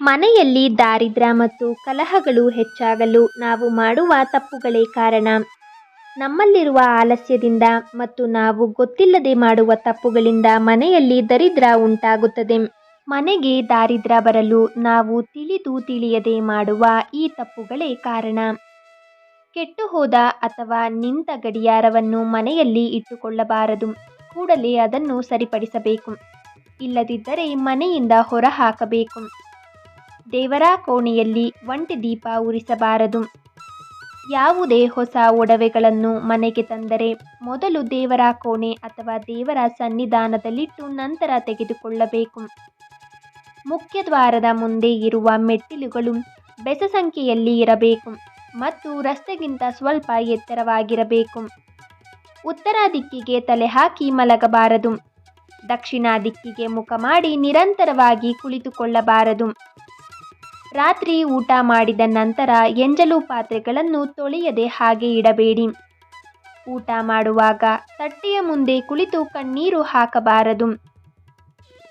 ಮನೆಯಲ್ಲಿ ದಾರಿದ್ರ್ಯ ಮತ್ತು ಕಲಹಗಳು ಹೆಚ್ಚಾಗಲು ನಾವು ಮಾಡುವ ತಪ್ಪುಗಳೇ ಕಾರಣ. ನಮ್ಮಲ್ಲಿರುವ ಆಲಸ್ಯದಿಂದ ಮತ್ತು ನಾವು ಗೊತ್ತಿಲ್ಲದೆ ಮಾಡುವ ತಪ್ಪುಗಳಿಂದ ಮನೆಯಲ್ಲಿ ದರಿದ್ರ ಉಂಟಾಗುತ್ತದೆ. ಮನೆಗೆ ದಾರಿದ್ರ ಬರಲು ನಾವು ತಿಳಿದು ತಿಳಿಯದೆ ಮಾಡುವ ಈ ತಪ್ಪುಗಳೇ ಕಾರಣ. ಕೆಟ್ಟು ಹೋದ ಅಥವಾ ನಿಂತ ಗಡಿಯಾರವನ್ನು ಮನೆಯಲ್ಲಿ ಇಟ್ಟುಕೊಳ್ಳಬಾರದು. ಕೂಡಲೇ ಅದನ್ನು ಸರಿಪಡಿಸಬೇಕು. ಇಲ್ಲದಿದ್ದರೆ ಮನೆಯಿಂದ ಹೊರಹಾಕಬೇಕು. ದೇವರ ಕೋಣೆಯಲ್ಲಿ ಒಂಟಿ ದೀಪ ಉರಿಸಬಾರದು. ಯಾವುದೇ ಹೊಸ ಒಡವೆಗಳನ್ನು ಮನೆಗೆ ತಂದರೆ ಮೊದಲು ದೇವರ ಕೋಣೆ ಅಥವಾ ದೇವರ ಸನ್ನಿಧಾನದಲ್ಲಿಟ್ಟು ನಂತರ ತೆಗೆದುಕೊಳ್ಳಬೇಕು. ಮುಖ್ಯ ದ್ವಾರದ ಮುಂದೆ ಇರುವ ಮೆಟ್ಟಿಲುಗಳು ಬೆಸ ಸಂಖ್ಯೆಯಲ್ಲಿ ಇರಬೇಕು ಮತ್ತು ರಸ್ತೆಗಿಂತ ಸ್ವಲ್ಪ ಎತ್ತರವಾಗಿರಬೇಕು. ಉತ್ತರ ದಿಕ್ಕಿಗೆ ತಲೆ ಹಾಕಿ ಮಲಗಬಾರದು. ದಕ್ಷಿಣ ದಿಕ್ಕಿಗೆ ಮುಖ ಮಾಡಿ ನಿರಂತರವಾಗಿ ಕುಳಿತುಕೊಳ್ಳಬಾರದು. ರಾತ್ರಿ ಊಟ ಮಾಡಿದ ನಂತರ ಎಂಜಲು ಪಾತ್ರೆಗಳನ್ನು ತೊಳೆಯದೆ ಹಾಗೆ ಇಡಬೇಡಿ. ಊಟ ಮಾಡುವಾಗ ತಟ್ಟೆಯ ಮುಂದೆ ಕುಳಿತು ಕಣ್ಣೀರು ಹಾಕಬಾರದು.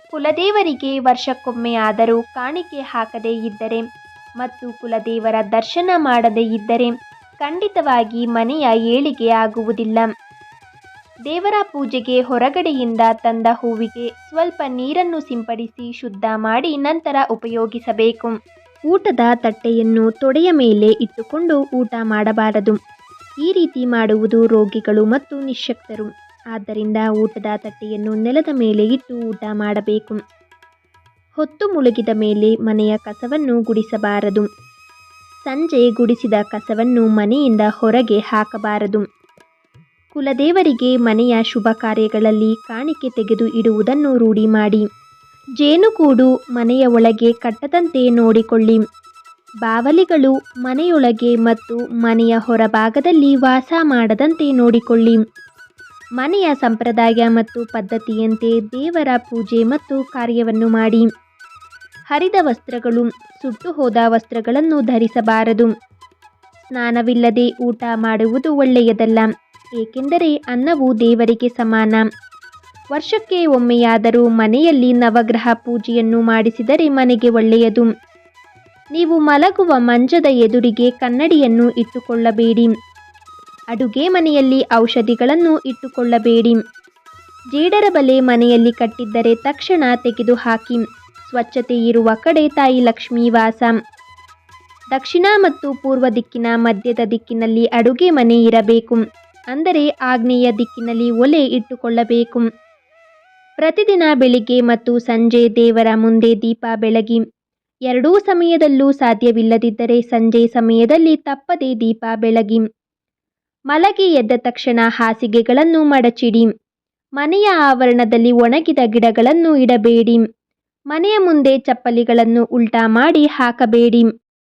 ಕುಲದೇವರಿಗೆ ವರ್ಷಕ್ಕೊಮ್ಮೆ ಆದರೂ ಕಾಣಿಕೆ ಹಾಕದೇ ಇದ್ದರೆ ಮತ್ತು ಕುಲದೇವರ ದರ್ಶನ ಮಾಡದೇ ಇದ್ದರೆ ಖಂಡಿತವಾಗಿ ಮನೆಯ ಏಳಿಗೆ ಆಗುವುದಿಲ್ಲ. ದೇವರ ಪೂಜೆಗೆ ಹೊರಗಡೆಯಿಂದ ತಂದ ಹೂವಿಗೆ ಸ್ವಲ್ಪ ನೀರನ್ನು ಸಿಂಪಡಿಸಿ ಶುದ್ಧ ಮಾಡಿ ನಂತರ ಉಪಯೋಗಿಸಬೇಕು. ಊಟದ ತಟ್ಟೆಯನ್ನು ತೊಡೆಯ ಮೇಲೆ ಇಟ್ಟುಕೊಂಡು ಊಟ ಮಾಡಬಾರದು. ಈ ರೀತಿ ಮಾಡುವುದು ರೋಗಿಗಳು ಮತ್ತು ನಿಶಕ್ತರು ಆದ್ದರಿಂದ ಊಟದ ತಟ್ಟೆಯನ್ನು ನೆಲದ ಮೇಲೆ ಇಟ್ಟು ಊಟ ಮಾಡಬೇಕು. ಹೊತ್ತು ಮುಳುಗಿದ ಮೇಲೆ ಮನೆಯ ಕಸವನ್ನು ಗುಡಿಸಬಾರದು. ಸಂಜೆ ಗುಡಿಸಿದ ಕಸವನ್ನು ಮನೆಯಿಂದ ಹೊರಗೆ ಹಾಕಬಾರದು. ಕುಲದೇವರಿಗೆ ಮನೆಯ ಶುಭ ಕಾರ್ಯಗಳಲ್ಲಿ ಕಾಣಿಕೆ ತೆಗೆದು ಇಡುವುದನ್ನು ರೂಢಿ ಮಾಡಿ. ಜೇನುಗೂಡು ಮನೆಯ ಒಳಗೆ ಕಟ್ಟದಂತೆ ನೋಡಿಕೊಳ್ಳಿ. ಬಾವಲಿಗಳು ಮನೆಯೊಳಗೆ ಮತ್ತು ಮನೆಯ ಹೊರಭಾಗದಲ್ಲಿ ವಾಸ ಮಾಡದಂತೆ ನೋಡಿಕೊಳ್ಳಿ. ಮನೆಯ ಸಂಪ್ರದಾಯ ಮತ್ತು ಪದ್ಧತಿಯಂತೆ ದೇವರ ಪೂಜೆ ಮತ್ತು ಕಾರ್ಯವನ್ನು ಮಾಡಿ. ಹರಿದ ವಸ್ತ್ರಗಳು, ಸುಟ್ಟು ಹೋದ ವಸ್ತ್ರಗಳನ್ನು ಧರಿಸಬಾರದು. ಸ್ನಾನವಿಲ್ಲದೆ ಊಟ ಮಾಡುವುದು ಒಳ್ಳೆಯದಲ್ಲ, ಏಕೆಂದರೆ ಅನ್ನವು ದೇವರಿಗೆ ಸಮಾನ. ವರ್ಷಕ್ಕೆ ಒಮ್ಮೆಯಾದರೂ ಮನೆಯಲ್ಲಿ ನವಗ್ರಹ ಪೂಜೆಯನ್ನು ಮಾಡಿಸಿದರೆ ಮನೆಗೆ ಒಳ್ಳೆಯದು. ನೀವು ಮಲಗುವ ಮಂಚದ ಎದುರಿಗೆ ಕನ್ನಡಿಯನ್ನು ಇಟ್ಟುಕೊಳ್ಳಬೇಡಿ. ಅಡುಗೆ ಮನೆಯಲ್ಲಿ ಔಷಧಿಗಳನ್ನು ಇಟ್ಟುಕೊಳ್ಳಬೇಡಿ. ಜೇಡರ ಬಲೆ ಮನೆಯಲ್ಲಿ ಕಟ್ಟಿದ್ದರೆ ತಕ್ಷಣ ತೆಗೆದು ಹಾಕಿ ಸ್ವಚ್ಛತೆ ಇರುವ ಕಡೆ ತಾಯಿ ಲಕ್ಷ್ಮೀ ವಾಸ. ದಕ್ಷಿಣ ಮತ್ತು ಪೂರ್ವ ದಿಕ್ಕಿನ ಮಧ್ಯದ ದಿಕ್ಕಿನಲ್ಲಿ ಅಡುಗೆ ಮನೆ ಇರಬೇಕು. ಅಂದರೆ ಆಗ್ನೇಯ ದಿಕ್ಕಿನಲ್ಲಿ ಒಲೆ ಇಟ್ಟುಕೊಳ್ಳಬೇಕು. ಪ್ರತಿದಿನ ಬೆಳಿಗ್ಗೆ ಮತ್ತು ಸಂಜೆ ದೇವರ ಮುಂದೆ ದೀಪ ಬೆಳಗಿ, ಎರಡೂ ಸಮಯದಲ್ಲೂ ಸಾಧ್ಯವಿಲ್ಲದಿದ್ದರೆ ಸಂಜೆ ಸಮಯದಲ್ಲಿ ತಪ್ಪದೆ ದೀಪ ಬೆಳಗಿ. ಮಲಗಿ ಎದ್ದ ತಕ್ಷಣ ಹಾಸಿಗೆಗಳನ್ನು ಮಡಚಿಡಿ, ಮನೆಯ ಆವರಣದಲ್ಲಿ ಒಣಗಿದ ಗಿಡಗಳನ್ನು ಇಡಬೇಡಿ, ಮನೆಯ ಮುಂದೆ ಚಪ್ಪಲಿಗಳನ್ನು ಉಲ್ಟಾ ಮಾಡಿ ಹಾಕಬೇಡಿ.